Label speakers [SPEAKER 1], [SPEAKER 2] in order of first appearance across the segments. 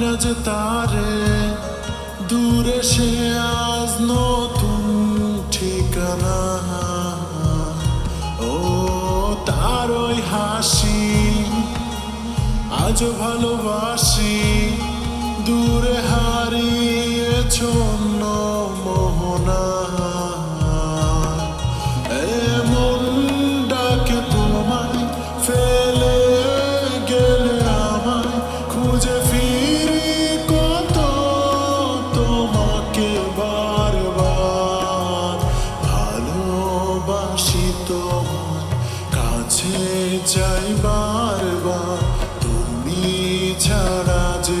[SPEAKER 1] না যে তারে দূরে সে আজ নতুন ঠিকানা। ও তার ওই হাসি আজ ভালোবাসি। ছাড়া যে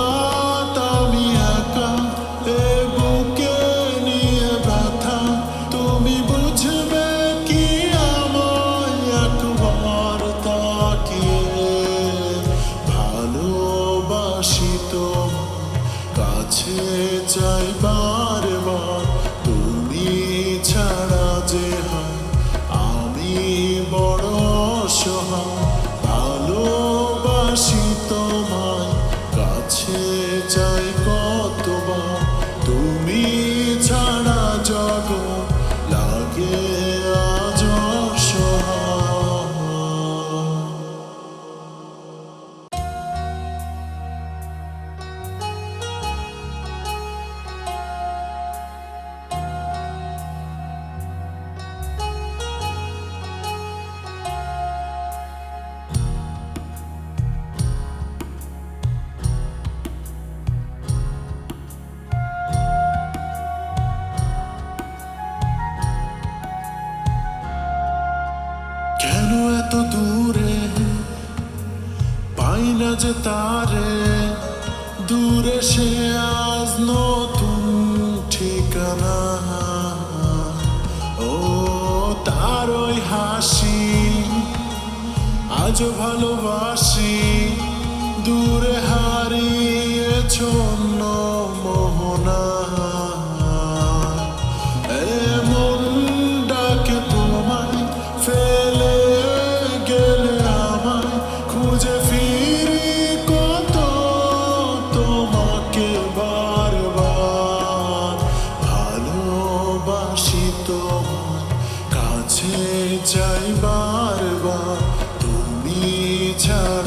[SPEAKER 1] চাই বারবার না যে তারে দূরে সে আজ নতুন ঠিকানা। ও তার ওই হাসি আজ ভালোবাসি, দূরে হারিয়েছ অন্য তোমার কাছে যাই বারবার তুমি ছাড়া